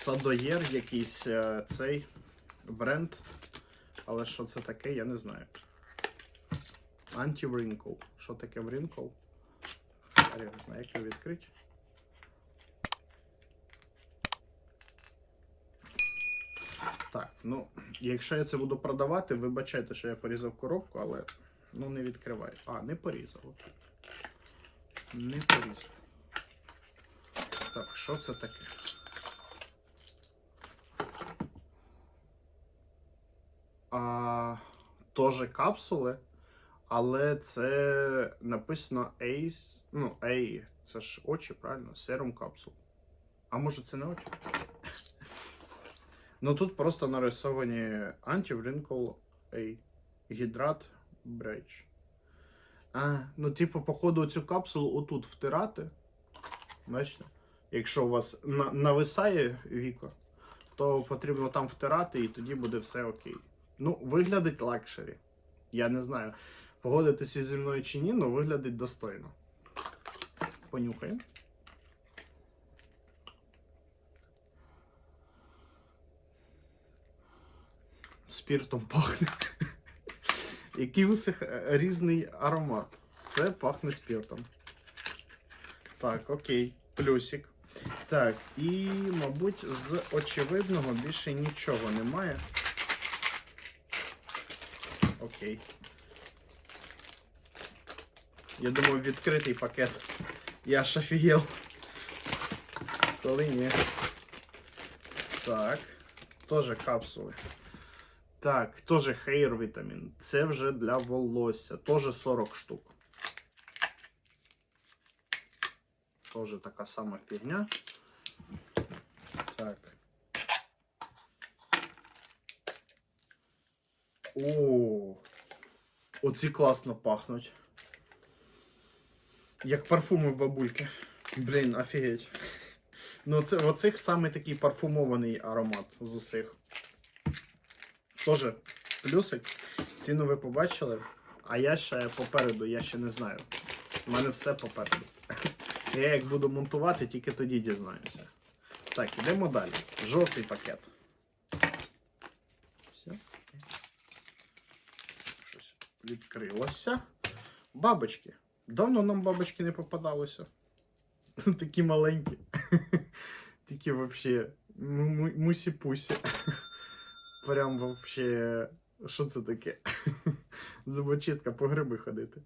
Садоєр якийсь е, цей бренд. Але що це таке, я не знаю. Anti-wrinkle. Що таке wrinkle? Я не знаю, як його відкрити. Так, ну, якщо я це буду продавати, вибачайте, що я порізав коробку, але ну не відкривай. А, не порізав. Не порізав. Так, що це таке? А, Тоже капсули, але це написано Ace. Ну, A, це ж очі, правильно? Серум капсул. А може це не очі? Ну тут просто нарисовані Anti-Wrinkle A. Гідрат Брейдж. А, ну, типу, походу, цю капсулу отут втирати. Бачите? Якщо у вас на- нависає віко, то потрібно там втирати, і тоді буде все окей. Ну, виглядить лакшері. Я не знаю, погодитися зі мною чи ні, але виглядить достойно. Понюхаємо. Спіртом пахне. Який цих е, різний аромат. Це пахне спіртом. Так, окей, плюсик. Так, і, мабуть, з очевидного більше нічого немає. Окей. Я думав, відкритий пакет. Я ж офігел. Коли ні. Так. Тоже капсули. Так, тоже hair вітамін. Це вже для волосся. Тоже 40 штук. Тоже така сама фігня. Так. О, оці класно пахнуть. Як парфуми бабульки. Блін, офігеть. Ну, це оцих саме такий парфумований аромат з усіх. Тоже плюсик. Ціну ви побачили. А я ще попереду, я ще не знаю. У мене все попереду. Я як буду монтувати, тільки тоді дізнаюся. Так, ідемо далі. Жовтий пакет. Все. Відкрилося. Бабочки. Давно нам бабочки не попадалося. Такі маленькі. Такі взагалі мусі-пусі. Прям взагалі. Що це таке? Зубочистка по гриби ходити.